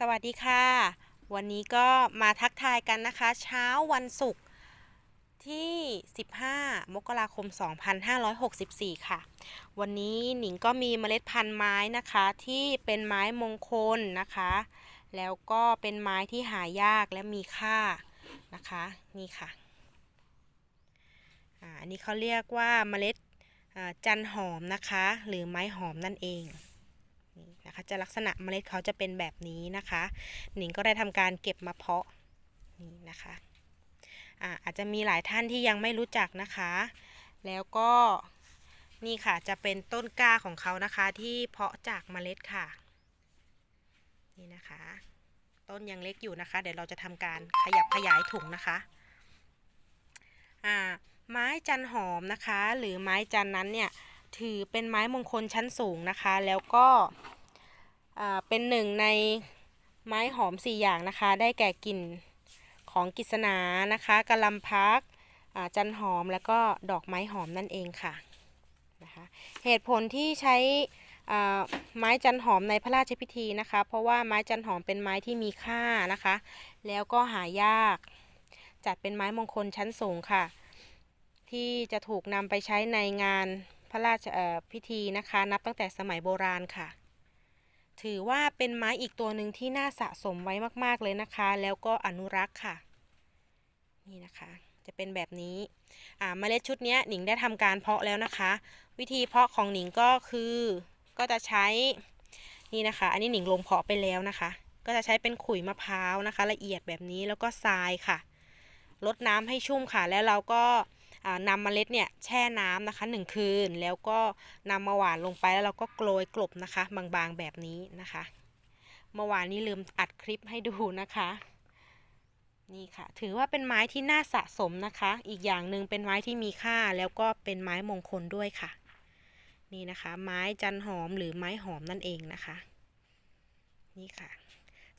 สวัสดีค่ะ วันนี้ก็มาทักทายกันนะคะ เช้าวันศุกร์ที่ 15 มกราคม 2564 ค่ะ วันนี้หนิงก็มีเมล็ดพันธุ์ไม้นะคะที่เป็นไม้มงคลนะคะ แล้วก็เป็นไม้ที่หายากและมีค่านะคะนี่ค่ะอันนี้เขาเรียกว่าเมล็ดจันหอมนะคะ หรือไม้หอมนั่นเอง นะคะ จะลักษณะเมล็ดเขาจะเป็นแบบนี้นะคะ หนิงก็ได้ทำการเก็บมาเพาะนี่นะคะอ่าอาจจะมีหลายท่านที่ยังไม่รู้จักนะคะ แล้วก็นี่ค่ะจะเป็นต้นกล้าของเขานะคะที่เพาะจากเมล็ดค่ะ นี่นะคะ ต้นยังเล็กอยู่นะคะ เดี๋ยวเราจะทำการขยับขยายถุงนะคะอ่าไม้จันหอมนะคะ หรือไม้จันนั้นเนี่ยถือเป็นไม้มงคลชั้นสูงนะคะ แล้วก็ เป็นหนึ่งในไม้หอมสี่อย่างนะคะ ได้แก่กลิ่นของกิษณานะคะกะลำพักอ่าจันหอมแล้วก็ดอกไม้หอมนั่นเองค่ะนะคะเหตุผลที่ใช้อ่าไม้จันหอมในพระราชพิธีนะคะ เพราะว่าไม้จันหอมเป็นไม้ที่มีค่านะคะ แล้วก็หายาก จัดเป็นไม้มงคลชั้นสูงค่ะ ที่จะถูกนำไปใช้ในงานพระราชพิธีนะคะ นับตั้งแต่สมัยโบราณค่ะ ถือว่าเป็นไม้อีกตัวหนึ่งที่น่าสะสมไว้มากๆเลยนะคะ แล้วก็อนุรักษ์ค่ะ นี่นะคะจะเป็นแบบนี้อ่าเมล็ดชุดนี้หนิงได้ทำการเพาะแล้วนะคะ วิธีเพาะของหนิงก็คือก็จะใช้นี่นะคะ อันนี้หนิงลงเพาะไปแล้วนะคะ ก็จะใช้เป็นขุยมะพร้าวนะคะ ละเอียดแบบนี้แล้วก็ทรายค่ะลดน้ำให้ชุ่มค่ะ แล้วเราก็ นำเมล็ดเนี่ยแช่น้ำนะคะหนึ่งคืน แล้วก็นำมาหวานลงไปแล้วเราก็โกรยกลบนะคะ บางๆแบบนี้นะคะ เมื่อวานนี้ลืมอัดคลิปให้ดูนะคะ นี่ค่ะ ถือว่าเป็นไม้ที่น่าสะสมนะคะ อีกอย่างหนึ่งเป็นไม้ที่มีค่าแล้วก็เป็นไม้มงคลด้วยค่ะ นี่นะคะ ไม้จันหอมหรือไม้หอมนั่นเองนะคะ นี่ค่ะ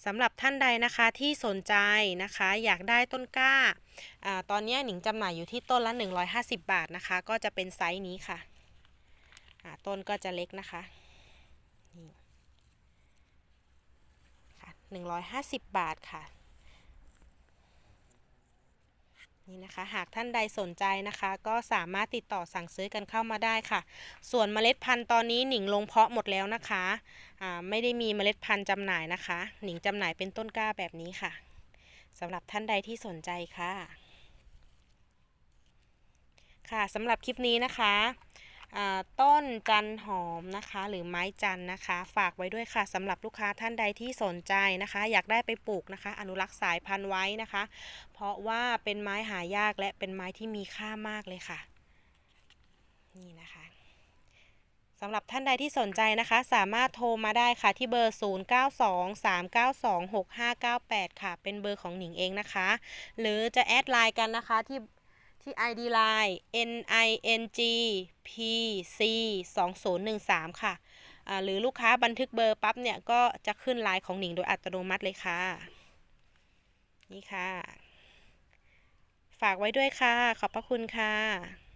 สำหรับท่านใดนะคะที่สนใจนะคะ อยากได้ต้นกล้าอตอนนี้หนิงจำหน่ายอยู่ที่ต้นละ 150 บาทนะคะ ก็จะเป็นไซส์นี้ค่ะ ต้นก็จะเล็กนะคะนี่ค่ะ150 บาทค่ะ นี่นะคะ หากท่านใดสนใจนะคะ ก็สามารถติดต่อสั่งซื้อกันเข้ามาได้ค่ะ ส่วนเมล็ดพันธุ์ตอนนี้หนิงลงเพาะหมดแล้วนะคะอ่าไม่ได้มีเมล็ดพันธุ์จำหน่ายนะคะ หนิงจำหน่ายเป็นต้นกล้าแบบนี้ค่ะสำหรับท่านใดที่สนใจค่ะ ค่ะสำหรับคลิปนี้นะคะ ต้นจันหอมนะคะ หรือไม้จันนะคะ ฝากไว้ด้วยค่ะสำหรับลูกค้าท่านใดที่สนใจนะคะ อยากได้ไปปลูกนะคะ อนุรักษ์สายพันธุ์ไว้นะคะ เพราะว่าเป็นไม้หายากและเป็นไม้ที่มีค่ามากเลยค่ะ นี่นะคะสำหรับท่านใดที่สนใจนะคะ สามารถโทรมาได้ค่ะที่เบอร์ 0923926598 ค่ะ เป็นเบอร์ของหนิงเองนะคะ หรือจะแอดไลน์กันนะคะที่ ที่ ID Line N I N G P C 2013ค่ะอ่าหรือลูกค้าบันทึกเบอร์ปั๊บเนี่ย ก็จะขึ้นไลน์ของหนิงโดยอัตโนมัติเลยค่ะ นี่ค่ะ ฝากไว้ด้วยค่ะ ขอบพระคุณค่ะ